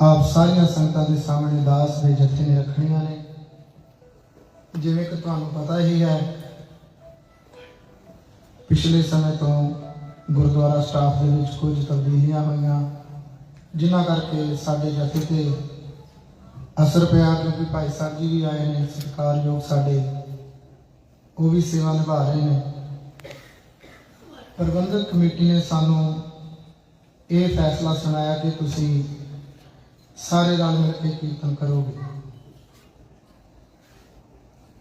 ਆਪ ਸਾਰੀਆਂ ਸੰਗਤਾਂ ਦੇ ਸਾਹਮਣੇ ਦਾਸ ਦੇ ਜੱਥੇ ਨੇ ਰੱਖਣੀਆਂ ਨੇ। ਜਿਵੇਂ ਕਿ ਤੁਹਾਨੂੰ ਪਤਾ ਹੀ ਹੈ, ਪਿਛਲੇ ਸਮੇਂ ਤੋਂ ਗੁਰਦੁਆਰਾ ਸਟਾਫ ਦੇ ਵਿੱਚ ਕੁਝ ਤਬਦੀਲੀਆਂ ਹੋਈਆਂ, ਜਿਨ੍ਹਾਂ ਕਰਕੇ ਸਾਡੇ ਜਥੇ ਤੇ ਅਸਰ ਪਿਆ ਕਿਉਂਕਿ ਭਾਈ ਸਾਹਿਬ ਜੀ ਵੀ ਆਏ ਨੇ, ਸਤਿਕਾਰਯੋਗ ਸਾਡੇ। ਉਹ ਵੀ ਸੇਵਾ ਨਿਭਾ ਰਹੇ ਨੇ। ਪ੍ਰਬੰਧਕ ਕਮੇਟੀ ਨੇ ਸਾਨੂੰ ਇਹ ਫੈਸਲਾ ਸੁਣਾਇਆ ਕਿ ਤੁਸੀਂ ਸਾਰੇ ਰਲ ਮਿਲ ਕੇ ਕੀਰਤਨ ਕਰੋਗੇ।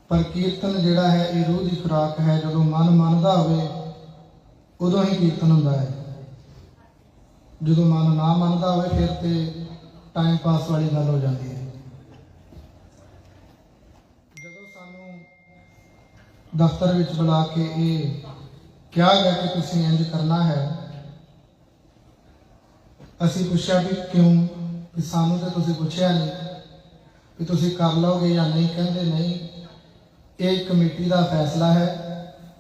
ਪਰ ਕੀਰਤਨ ਜਿਹੜਾ ਹੈ, ਇਹ ਰੂਹ ਦੀ ਖੁਰਾਕ ਹੈ। ਜਦੋਂ ਮਨ ਮੰਨਦਾ ਹੋਵੇ, ਉਦੋਂ ਹੀ ਕੀਰਤਨ ਹੁੰਦਾ ਹੈ। ਜਦੋਂ ਮਨ ਨਾ ਮੰਨਦਾ ਹੋਵੇ, ਫਿਰ ਤੇ ਟਾਈਮ ਪਾਸ ਵਾਲੀ ਗੱਲ ਹੋ ਜਾਂਦੀ ਹੈ। ਜਦੋਂ ਸਾਨੂੰ ਦਫ਼ਤਰ ਵਿੱਚ ਬੁਲਾ ਕੇ ਇਹ ਕਿਹਾ ਗਿਆ ਕਿ ਤੁਸੀਂ ਇੰਜ ਕਰਨਾ ਹੈ, ਅਸੀਂ ਪੁੱਛਿਆ ਵੀ ਕਿਉਂ? ਵੀ ਸਾਨੂੰ ਤਾਂ ਤੁਸੀਂ ਪੁੱਛਿਆ ਨਹੀਂ ਵੀ ਤੁਸੀਂ ਕਰ ਲਓਗੇ ਜਾਂ ਨਹੀਂ, ਕਹਿੰਦੇ ਨਹੀਂ। ਇਹ ਕਮੇਟੀ ਦਾ ਫੈਸਲਾ ਹੈ।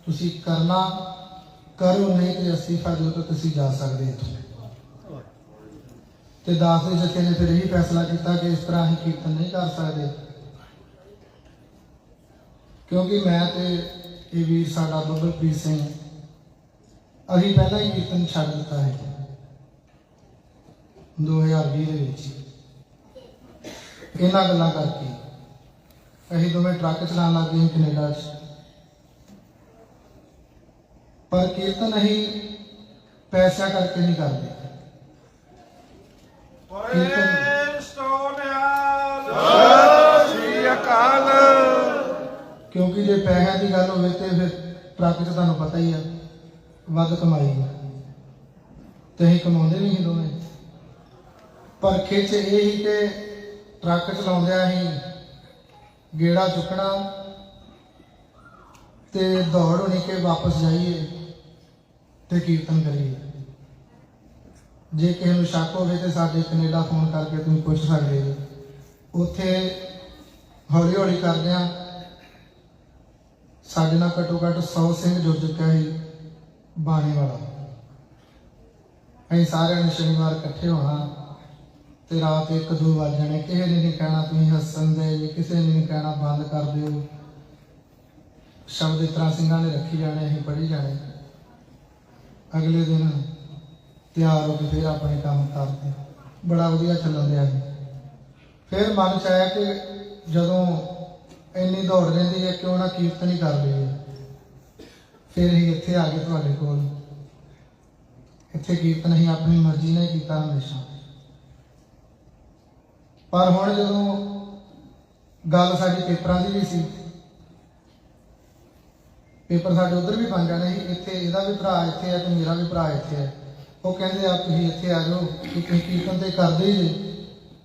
ਤੁਸੀਂ ਕਰਨਾ, ਕਰੋ, ਨਹੀਂ ਤੇ ਅਸਤੀਫਾ ਦਿਓ ਤਾਂ ਤੁਸੀਂ ਜਾ ਸਕਦੇ ਹੋ ਤੇ ਦਾਸ ਦੇ ਜਥੇ ਨੇ ਫਿਰ ਇਹੀ ਫੈਸਲਾ ਕੀਤਾ ਕਿ ਇਸ ਤਰ੍ਹਾਂ ਹੀ ਕੀਰਤਨ ਨਹੀਂ ਕਰ ਸਕਦੇ। ਕਿਉਂਕਿ ਮੈਂ ਤੇ ਇਹ ਵੀਰ ਸਾਡਾ ਬੱਬਲਪ੍ਰੀਤ ਸਿੰਘ, ਅਸੀਂ ਪਹਿਲਾਂ ਹੀ ਕੀਰਤਨ ਛੱਡ ਦਿੱਤਾ ਹੈ। 2020 ਦੇ ਵਿੱਚ। ਇਹਨਾਂ ਗੱਲਾਂ ਕਰਕੇ ਅਸੀਂ ਦੋਵੇਂ ਟਰੱਕ ਚਲਾਉਣ ਲੱਗ ਗਏ ਕੈਨੇਡਾ 'ਚ। ਪਰ ਕੀਰਤਨ ਅਸੀਂ ਪੈਸਿਆਂ ਕਰਕੇ ਨਹੀਂ ਕਰਦੇ। ਕੀਰਤਨ ਸ੍ਰੀ ਅਕਾਲ ਕਿਉਂਕਿ ਜੇ ਪੈਸਿਆਂ ਦੀ ਗੱਲ ਹੋਵੇ ਤੇ ਫਿਰ ਟਰੱਕ 'ਚ ਤੁਹਾਨੂੰ ਪਤਾ ਹੀ ਆ, ਵੱਧ ਕਮਾਈ ਤੇ ਅਸੀਂ ਕਮਾਉਂਦੇ ਨਹੀਂ ਸੀ ਦੋਵੇਂ। ਪਰ ਖਿੱਚ ਇਹ ਹੀ ਕਿ ਟਰੱਕ ਚਲਾਉਂਦਿਆਂ ਅਸੀਂ ਗੇੜਾ ਚੁੱਕਣਾ ਤੇ ਦੌੜ ਹੋਣੀ ਕਿ ਵਾਪਸ ਜਾਈਏ ਤੇ ਕੀਰਤਨ ਕਰੀਏ। ਜੇ ਕਿਸੇ ਨੂੰ ਸ਼ੱਕ ਹੋਵੇ ਤੇ ਸਾਡੇ ਕੈਨੇਡਾ ਫੋਨ ਕਰਕੇ ਤੁਸੀਂ ਪੁੱਛ ਸਕਦੇ ਹੋ। ਉੱਥੇ ਹੌਲੀ ਹੌਲੀ ਕਰਦਿਆਂ ਸਾਡੇ ਨਾਲ ਘੱਟੋ ਘੱਟ 100 ਸਿੰਘ ਜੁੜ ਚੁੱਕਾ ਹੈ ਬਾਣੀ ਵਾਲਾ। ਅਸੀਂ ਸਾਰਿਆਂ ਨੇ ਸ਼ਨੀਵਾਰ ਇਕੱਠੇ ਹੋਣਾ। ਤੇ ਰਾਤ 1-2 ਵੱਜ ਜਾਣੇ। ਕਿਸੇ ਨੇ ਨਹੀਂ ਕਹਿਣਾ ਤੁਸੀਂ ਹੱਸਣ ਦੇ, ਜੀ ਕਿਸੇ ਨੇ ਨਹੀਂ ਕਹਿਣਾ ਬੰਦ ਕਰ ਦਿਓ। ਸ਼ਬਦ ਇਤਰਾ ਸਿੰਘਾਂ ਨੇ ਰੱਖੀ ਜਾਣੇ, ਅਸੀਂ ਪੜ੍ਹੀ ਜਾਣੇ। ਅਗਲੇ ਦਿਨ ਤਿਆਰ ਹੋ ਕੇ ਫਿਰ ਆਪਣੇ ਕੰਮ ਕਰਦੇ। ਬੜਾ ਵਧੀਆ ਚੱਲਣ ਰਿਹਾ ਸੀ ਫਿਰ ਮਨ ਚ ਆਇਆ ਕਿ ਜਦੋਂ ਇੰਨੀ ਦੌੜ ਰਹਿੰਦੀ ਹੈ, ਕਿਉਂ ਨਾ ਕੀਰਤਨ ਹੀ ਕਰ ਲਈਏ। ਫਿਰ ਅਸੀਂ ਇੱਥੇ ਆ ਗਏ ਤੁਹਾਡੇ ਕੋਲ। ਇੱਥੇ ਕੀਰਤਨ ਅਸੀਂ ਆਪਣੀ ਮਰਜ਼ੀ ਨਾਲ ਕੀਤਾ ਹਮੇਸ਼ਾ। ਪਰ ਹੁਣ ਜਦੋਂ ਗੱਲ ਸਾਡੀ ਪੇਪਰਾਂ ਦੀ ਵੀ ਸੀ, ਪੇਪਰ ਸਾਡੇ ਉਧਰ ਵੀ ਬਣ ਜਾਣੇ ਸੀ, ਇੱਥੇ ਇਹਦਾ ਵੀ ਭਰਾ ਇੱਥੇ ਹੈ ਤੇ ਮੇਰਾ ਵੀ ਭਰਾ ਇੱਥੇ ਹੈ। ਉਹ ਕਹਿੰਦੇ ਆ, ਤੁਸੀਂ ਇੱਥੇ ਆ ਜਾਓ ਕਿ ਤੁਸੀਂ ਕੀਰਤਨ ਤੇ ਕਰਦੇ ਹੀ ਜੇ।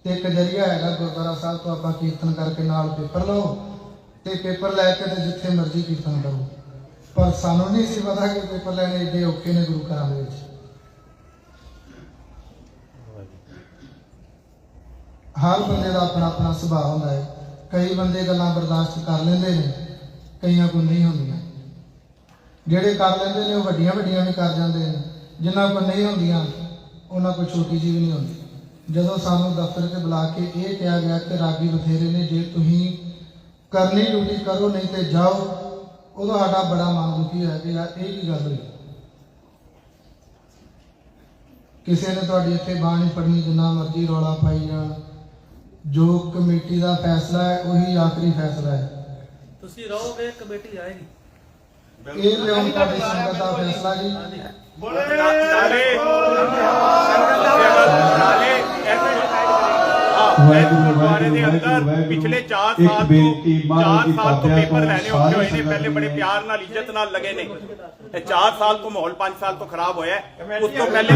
ਤੇ ਇੱਕ ਜਰੀਆ ਹੈਗਾ ਗੁਰਦੁਆਰਾ ਸਾਹਿਬ ਤੋਂ ਆਪਾਂ ਕੀਰਤਨ ਕਰਕੇ ਨਾਲ ਪੇਪਰ ਲਓ ਤੇ ਪੇਪਰ ਲੈ ਕੇ ਤੇ ਜਿੱਥੇ ਮਰਜ਼ੀ ਕੀਰਤਨ ਕਰੋ। ਪਰ ਸਾਨੂੰ ਨਹੀਂ ਸੀ ਪਤਾ ਕਿ ਪੇਪਰ ਲੈਣੇ ਏਡੇ ਔਖੇ ਨੇ ਗੁਰੂ ਘਰਾਂ ਦੇ ਵਿੱਚ। ਹਰ ਬੰਦੇ ਦਾ ਆਪਣਾ ਆਪਣਾ ਸੁਭਾਅ ਹੁੰਦਾ ਹੈ। ਕਈ ਬੰਦੇ ਗੱਲਾਂ ਬਰਦਾਸ਼ਤ ਕਰ ਲੈਂਦੇ ਨੇ, ਕਈਆਂ ਕੋਲ ਨਹੀਂ ਹੁੰਦੀਆਂ। ਜਿਹੜੇ ਕਰ ਲੈਂਦੇ ਨੇ, ਉਹ ਵੱਡੀਆਂ ਵੱਡੀਆਂ ਵੀ ਕਰ ਜਾਂਦੇ ਨੇ। ਜਿਨ੍ਹਾਂ ਕੋਲ ਨਹੀਂ ਹੁੰਦੀਆਂ, ਉਹਨਾਂ ਕੋਲ ਛੋਟੀ ਜਿਹੀ ਵੀ ਨਹੀਂ ਹੁੰਦੀ। ਜਦੋਂ ਸਾਨੂੰ ਦਫ਼ਤਰ ਤੇ ਬੁਲਾ ਕੇ ਇਹ ਕਿਹਾ ਗਿਆ ਕਿ ਰਾਗੀ ਬਥੇਰੇ ਨੇ, ਜੇ ਤੁਸੀਂ ਕਰਨੀ ਡਿਊਟੀ ਕਰੋ, ਨਹੀਂ ਤੇ ਜਾਓ ਉਦੋਂ ਸਾਡਾ ਬੜਾ ਮਨ ਦੁਖੀ ਹੋਇਆ ਕਿ ਯਾਰ ਇਹ ਕੀ ਗੱਲ ਹੋਈ? ਕਿਸੇ ਨੇ ਤੁਹਾਡੀ ਇੱਥੇ ਬਾਣੀ ਨਹੀਂ ਪੜਨੀ ਜਿੰਨਾ ਮਰਜ਼ੀ ਰੌਲਾ ਪਾਈ ਜਾਣ। ਜੋ ਕਮੇਟੀ ਦਾ ਫੈਸਲਾ ਹੈ ਉਹੀ ਆਖਰੀ ਫੈਸਲਾ ਹੈ। ਤੁਸੀਂ ਰਹੋਗੇ ਕਮੇਟੀ ਆਏਗੀ। ਇਹ ਹੁਣ ਤੁਹਾਡੀ ਸੰਗਤ ਦਾ ਫੈਸਲਾ ਜੀ। ਨਾਲੇ ਨਾਲੇ ਵਾਹਿਗੁਰੂ ਗੁਰਦੁਆਰੇ ਦੇ ਅੰਦਰ ਵਾਹਿਗੁਰੂ, ਪਿਛਲੇ 4 ਇੱਕ ਸਾਲ ਤੋਂ ਮਹਾਰਾਜ 4 ਦੀ ਸਾਲ ਤੋਂ ਪੇਪਰ ਲੈਣੇ ਔਖੇ ਹੋਏ ਨੇ ਪਹਿਲੇ ਬੜੇ। ਪਿਆਰ ਨਾਲ ਇੱਜ਼ਤ ਨਾਲ ਲੱਗੇ ਨੇ। ਤੇ 4 ਸਾਲ ਤੋਂ ਮਾਹੌਲ 5 ਸਾਲ ਤੋਂ ਖਰਾਬ ਹੋਇਆ ਹੈ। ਉਸ ਤੋਂ ਪਹਿਲੇ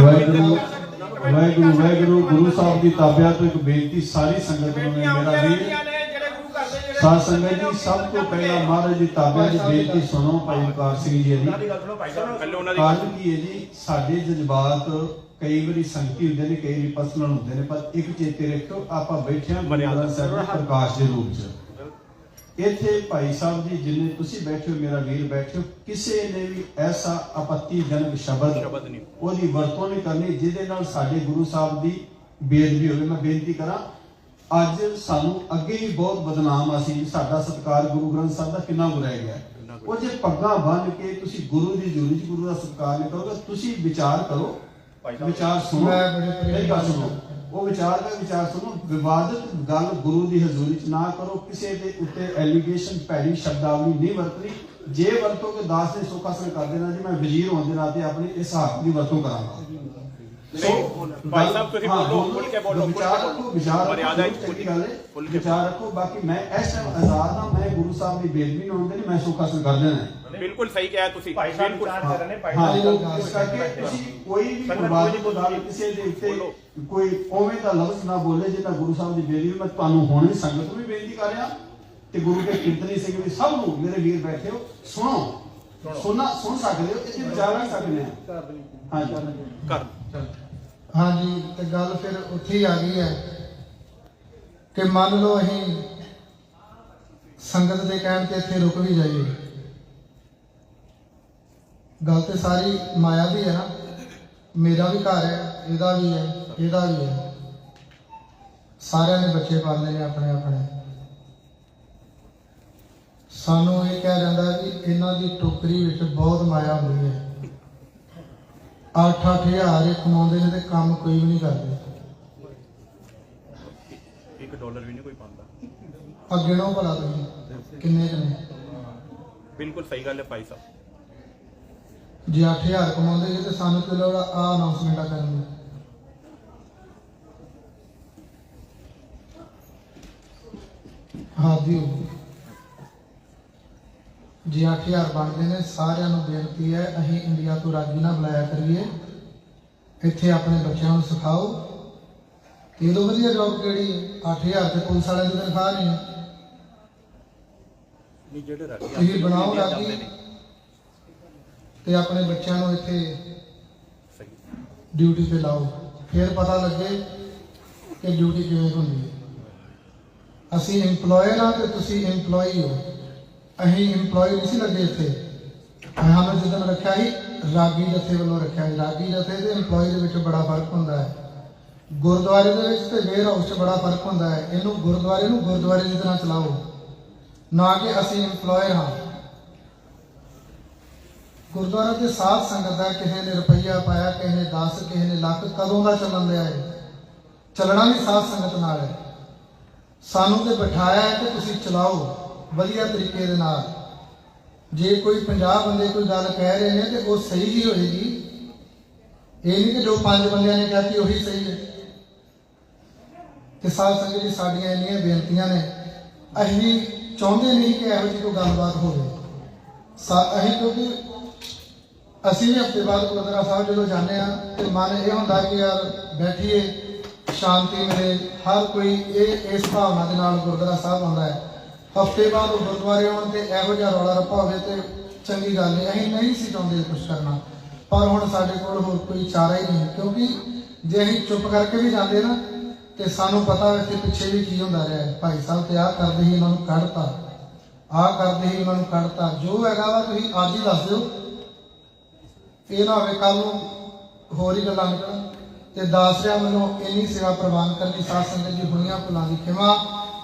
ਵਾਹਿਗੁਰੂ ਵਾਹਿਗੁਰੂ ਗੁਰੂ ਸਾਹਿਬ ਦੀ ਤਾਬਿਆ ਤੋਂ ਇੱਕ ਬੇਨਤੀ ਸਾਰੀ ਸੰਗਤ ਨੂੰ ਹੈ ਮੇਰਾ ਵੀਰ। ਸਾਧ ਸੰਗਤ ਜੀ ਸਭ ਤੋਂ ਪਹਿਲਾਂ ਮਹਾਰਾਜ ਦੀ ਤਾਬਿਆ ਦੀ ਬੇਨਤੀ ਸੁਣੋ ਭਾਈ ਵਕਾਰ ਸਿੰਘ ਜੀ ਦੀ ਪਹਿਲੇ ਉਹਨਾਂ ਦੀ ਕਾਰਨ ਕੀ ਹੈ ਜੀ ਸਾਡੇ ਜਜ਼ਬਾਤ ਕਈ ਵਾਰੀ ਸੰਗਤੀ ਹੁੰਦੇ ਨੇ ਕਈ ਵਾਰੀ ਪਰਸਨਲ ਹੁੰਦੇ ਨੇ ਪਰ ਇੱਕ ਚੇਤੇ ਰੱਖੋ ਆਪਾਂ ਬੈਠੇ ਹਾਂ ਗੁਰਦੁਆਰਾ ਸਾਹਿਬ ਪ੍ਰਕਾਸ਼ ਦੇ ਰੂਪ 'ਚ। ਇੱਥੇ ਭਾਈ ਸਾਹਿਬ ਜੀ ਜਿੰਨੇ ਤੁਸੀਂ ਬੈਠੇ ਹੋ ਮੇਰਾ ਵੀਰ ਬੈਠੇ ਹੋ ਕਿਸੇ ਨੇ ਵੀ ਐਸਾ ਆਪੱਤੀਜਨਕ ਸ਼ਬਦ ਸ਼ਬਦ ਨਹੀਂ। ਉਹਦੀ ਵਰਤੋਂ ਨਹੀਂ ਕਰਨੀ ਜਿਹਦੇ ਨਾਲ ਸਾਡੇ ਗੁਰੂ ਸਾਹਿਬ ਦੀ ਬੇਦਬੀ ਹੋਵੇ। ਮੈਂ ਬੇਨਤੀ ਕਰਾਂ ਅੱਜ ਸਾਨੂੰ ਅੱਗੇ ਵੀ ਬਹੁਤ ਬਦਨਾਮ ਅਸੀਂ ਸਾਡਾ ਸਤਕਾਰ ਗੁਰੂ ਗ੍ਰੰਥ ਸਾਹਿਬ ਦਾ ਕਿੰਨਾ ਬੁਰਾਇਆ ਗਿਆ ਹੈ। ਉਹ ਜੇ ਪੱਗਾਂ ਬੰਨ ਕੇ ਤੁਸੀਂ ਗੁਰੂ ਦੀ ਜੁਰੀ ਚ ਗੁਰੂ ਦਾ ਸਤਕਾਰ ਨਹੀਂ ਕਰੋਗੇ ਤੁਸੀਂ ਵਿਚਾਰ ਕਰੋ। ਵਿਚਾਰ ਸੁਣੋ। ਮੈਂ ਬੜੇ ਪ੍ਰੇਮ ਮੇਰੀ ਗੱਲ ਨਾਲ ਸੁਣੋ। ਉਹ ਵਿਚਾਰ ਦਾ ਵਿਚਾਰ ਸੁਣੋ, ਵਿਵਾਦਤ ਗੱਲ ਗੁਰੂ ਦੀ ਹਜ਼ੂਰੀ ਚ ਨਾ ਕਰੋ, ਕਿਸੇ ਦੇ ਉੱਤੇ ਐਲੀਗੇਸ਼ਨ ਭੈੜੀ ਸ਼ਬਦਾਵਲੀ ਨਹੀਂ ਵਰਤਣੀ। ਜੇ ਵਰਤੋਗੇ, ਦਾਸ ਨੇ ਸੁੱਖ ਹਾਸਲ ਕਰ ਦੇਣਾ ਜੀ, ਮੈਂ ਵਜ਼ੀਰ ਹੋਣ ਦੇ ਨਾਤੇ ਆਪਣੀ ਇਸ ਹੱਕ ਦੀ ਵਰਤੋਂ ਕਰਾਂਗਾ। ਭਾਈ ਸਾਹਿਬ ਤੁਸੀਂ ਬੋਲੋ, ਖੁੱਲ ਕੇ ਬੋਲੋ, ਖੁੱਲ ਵਿਚਾਰ। ਰੱਖੋ ਵਿਚਾਰ ਮਰਿਆਦਾ ਵਿੱਚ ਚੰਗੀ ਗੱਲ ਹੈ ਖੁੱਲ ਵਿਚਾਰ ਰੱਖੋ ਬਾਕੀ ਮੈਂ ਇਸ ਟਾਈਮ ਆਜ਼ਾਦ ਹਾਂ ਮੈਂ ਗੁਰੂ ਸਾਹਿਬ ਦੀ ਬੇਦਬੀ ਮੈਂ ਹਾਸਲ ਕਰ ਦੇਣਾ ਬਿਲਕੁਲ ਸਹੀ ਕਿਹਾ ਤੁਸੀਂ ਬਿਲਕੁਲ ਨੇ ਭਾਈ ਹਾਂ ਸਾਹਿਬ ਇਸ ਕਰਕੇ ਤੁਸੀਂ ਕੋਈ ਵੀ ਸੰਗਤ ਬਰਬਾਦੀ ਕੋਈ ਨਹੀਂ ਗੱਲ ਕਿਸੇ ਦੇ ਉੱਤੇ ਬੋਲੋ। ਕੋਈ ਉਵੇਂ ਦਾ ਲਫ਼ਜ਼ ਨਾ ਬੋਲੇ ਜਿਹਦਾ ਗੁਰੂ ਸਾਹਿਬ ਦੀ ਬੇਦਬੀ ਮੈਂ ਤੁਹਾਨੂੰ ਹੁਣ ਵੀ ਸੰਗਤ ਨੂੰ ਵੀ ਬੇਨਤੀ ਕਰ ਰਿਹਾ ਤੇ ਗੁਰੂ ਕੇ ਕੀਰਤਨੀ ਸਿੰਘ ਵੀ ਸਭ ਨੂੰ ਮੇਰੇ ਵੀਰ ਬੈਠੇ ਹੋ ਸੁਣੋ ਸੁਣਨਾ ਸੁਣ ਸਕਦੇ ਹੋ ਇੱਥੇ ਵਿਚਾਰ ਰੱਖ ਸਕਦੇ ਆ ਹਾਂਜੀ ਕਰ ਹਾਂਜੀ, ਤੇ ਗੱਲ ਫਿਰ ਉੱਥੇ ਹੀ ਆ ਗਈ ਹੈ ਕਿ ਮੰਨ ਲਓ ਅਸੀਂ ਸੰਗਤ ਦੇ ਕਹਿਣ ਤੇ ਇੱਥੇ ਰੁਕ ਵੀ ਜਾਈਏ। ਗੱਲ ਤੇ ਸਾਰੀ ਮਾਇਆ ਦੀ ਹੈ ਨਾ। ਮੇਰਾ ਵੀ ਘਰ ਹੈ, ਇਹਦਾ ਵੀ ਹੈ, ਇਹਦਾ ਵੀ ਹੈ। ਸਾਰਿਆਂ ਨੇ ਬੱਚੇ ਪਾਲਨੇ ਨੇ ਆਪਣੇ ਆਪਣੇ। ਸਾਨੂੰ ਇਹ ਕਿਹਾ ਜਾਂਦਾ ਵੀ ਇਹਨਾਂ ਦੀ ਟੋਕਰੀ ਵਿੱਚ ਬਹੁਤ ਮਾਇਆ ਹੋਈ ਹੈ। ਅੱਠ ਹਜ਼ਾਰ ਇਹ ਕਮਾਉਂਦੇ ਨੇ ਤੇ ਕੰਮ ਕੋਈ ਵੀ ਨਹੀਂ ਕਰਦੇ। 1 ਡਾਲਰ ਵੀ ਨਹੀਂ ਕੋਈ ਪਾਉਂਦਾ। ਅੱਗੇ ਨੂੰ ਭਲਾ ਤੁਸੀਂ ਕਿੰਨੇ ਕੁ ਨੇ? ਬਿਲਕੁਲ ਸਹੀ ਗੱਲ ਹੈ ਭਾਈ ਸਾਹਿਬ। ਜੇ 8000 ਕਮਾਉਂਦੇ ਜੇ ਤੇ ਸਾਨੂੰ ਕਿ ਲੋੜ ਆ ਅਨਾਉਂਸਮੈਂਟਾਂ ਕਰਨ ਦੀ? ਹਾਂ ਦਿਓ ਜੇ 8000 ਬਣਦੇ ਨੇ ਸਾਰਿਆਂ ਨੂੰ ਬੇਨਤੀ ਹੈ ਅਸੀਂ ਇੰਡੀਆ ਤੋਂ ਰਾਜੀ ਨਾ ਬੁਲਾਇਆ ਕਰੀਏ। ਇੱਥੇ ਆਪਣੇ ਬੱਚਿਆਂ ਨੂੰ ਸਿਖਾਓ। ਇਹ ਤੋਂ ਵਧੀਆ ਜੌਬ ਕਿਹੜੀ ਹੈ? 8000 ਤੇ ਪੁਲਿਸ ਵਾਲਿਆਂ ਦੀ ਤਨਖਾਹ ਨਹੀਂ ਹੈ। ਨਹੀਂ ਜਿਹੜੇ ਰਾਜੀ ਤੁਸੀਂ ਬਣਾਓ ਰਾਜੀ। ਤੇ ਆਪਣੇ ਬੱਚਿਆਂ ਨੂੰ ਇੱਥੇ ਡਿਊਟੀ ਤੇ ਲਾਓ। ਫਿਰ ਪਤਾ ਲੱਗੇ ਕਿ ਡਿਊਟੀ ਕਿਵੇਂ ਹੁੰਦੀ ਹੈ। ਅਸੀਂ EMPLOYER ਆ ਤੇ ਤੁਸੀਂ EMPLOYEE ਹੋ। ਅਸੀਂ EMPLOYE ਨਹੀਂ ਸੀ ਲੱਗੇ ਇੱਥੇ। ਸਾਨੂੰ ਜਦੋਂ ਰੱਖਿਆ ਸੀ, ਰਾਗੀ ਜਥੇ ਵੱਲੋਂ ਰੱਖਿਆ ਸੀ। ਰਾਗੀ ਜਥੇ ਤੇ EMPLOYE ਦੇ ਵਿੱਚ ਬੜਾ ਫ਼ਰਕ ਹੁੰਦਾ ਹੈ। ਗੁਰਦੁਆਰੇ ਦੇ ਵਿੱਚ ਤੇ ਵੇਅਰ ਹਾਊਸ 'ਚ ਬੜਾ ਫ਼ਰਕ ਹੁੰਦਾ ਹੈ। ਇਹਨੂੰ ਗੁਰਦੁਆਰੇ ਨੂੰ ਗੁਰਦੁਆਰੇ ਦੀ ਤਰ੍ਹਾਂ ਚਲਾਓ। ਨਾ ਕਿ ਅਸੀਂ EMPLOYER ਹਾਂ। ਗੁਰਦੁਆਰਾ ਦੇ ਸਾਧ ਸੰਗਤ ਦਾ ਕਿਸੇ ਨੇ ਰੁਪਈਆ ਪਾਇਆ, ਕਿਸੇ ਨੇ 10 ਕਿਸੇ ਨੇ ਲੱਖ, ਕਦੋਂ ਦਾ ਚੱਲਣ ਲਿਆ ਹੈ ਚੱਲਣਾ ਵੀ ਸਾਧ ਸੰਗਤ ਨਾਲ ਹੈ। ਸਾਨੂੰ ਤੇ ਬਿਠਾਇਆ ਹੈ ਕਿ ਤੁਸੀਂ ਚਲਾਓ। ਵਧੀਆ ਤਰੀਕੇ ਦੇ ਨਾਲ। ਜੇ ਕੋਈ 50 ਬੰਦੇ ਕੋਈ ਗੱਲ ਕਹਿ ਰਹੇ ਨੇ ਤੇ ਉਹ ਸਹੀ ਹੀ ਹੋਏਗੀ। ਇਹ ਨਹੀਂ ਕਿ ਜੋ ਪੰਜ ਬੰਦਿਆਂ ਨੇ ਕਹਿਤੀ ਉਹੀ ਸਹੀ ਹੈ। ਤੇ ਸਾਧ ਸੰਗਤ ਜੀ, ਸਾਡੀਆਂ ਇੰਨੀਆਂ ਬੇਨਤੀਆਂ ਨੇ। ਅਸੀਂ ਚਾਹੁੰਦੇ ਨਹੀਂ ਕਿ ਇਹੋ ਜਿਹੀ ਕੋਈ ਗੱਲਬਾਤ ਹੋਵੇ। ਅਸੀਂ ਕਿਉਂਕਿ ਅਸੀਂ ਵੀ ਹਫ਼ਤੇ ਬਾਅਦ ਗੁਰਦੁਆਰਾ ਸਾਹਿਬ ਜਦੋਂ ਜਾਂਦੇ ਆ ਤੇ ਮਨ ਇਹ ਹੁੰਦਾ ਕਿ ਯਾਰ ਬੈਠੀਏ, ਸ਼ਾਂਤੀ ਮਿਲੇ। ਹਰ ਕੋਈ ਇਹ, ਇਸ ਭਾਵਨਾ ਦੇ ਨਾਲ ਗੁਰਦੁਆਰਾ ਸਾਹਿਬ ਆਉਂਦਾ ਹੈ। ਹਫ਼ਤੇ ਬਾਅਦ ਉਹ ਗੁਰਦੁਆਰੇ ਆਉਣ ਤੇ ਇਹੋ ਜਿਹਾ ਰੌਲਾ ਰੱਪਾ ਹੋਵੇ ਤੇ ਚੰਗੀ ਗੱਲ ਨਹੀਂ ਅਸੀਂ ਨਹੀਂ ਸੀ ਚਾਹੁੰਦੇ ਕੁਝ ਕਰਨਾ। ਪਰ ਹੁਣ ਸਾਡੇ ਕੋਲ ਹੋਰ ਕੋਈ ਚਾਰਾ ਹੀ ਨਹੀਂ, ਕਿਉਂਕਿ ਜੇ ਅਸੀਂ ਚੁੱਪ ਕਰਕੇ ਵੀ ਜਾਂਦੇ ਨਾ, ਤੇ ਸਾਨੂੰ ਪਤਾ ਇੱਥੇ ਪਿੱਛੇ ਵੀ ਕੀ ਹੁੰਦਾ ਰਿਹਾ। ਹੈ। ਭਾਈ ਸਾਹਿਬ ਤੇ ਆਹ ਕਰਦੇ ਹੀ ਉਹਨਾਂ ਨੂੰ ਕੱਢਤਾ, ਆਹ ਕਰਦੇ ਹੀ ਉਹਨਾਂ ਨੂੰ ਕੱਢਤਾ। ਜੋ ਹੈਗਾ ਵਾ ਤੁਸੀਂ ਅੱਜ ਹੀ ਦੱਸ ਦਿਓ। ਇਹ ਨਾ ਹੋਵੇ ਕੱਲ ਨੂੰ ਹੋਰ ਹੀ ਗੱਲਾਂ ਨਿਕਲਣ। ਤੇ ਦਾਸਰਿਆਂ ਮੈਨੂੰ ਇੰਨੀ ਸੇਵਾ ਪ੍ਰਵਾਨ ਕਰਨੀ, ਸਾਧ ਸੰਗਤ ਜੀ ਹੋਈਆਂ ਭੁੱਲਾਂ ਦੀ ਖਿਮਾ।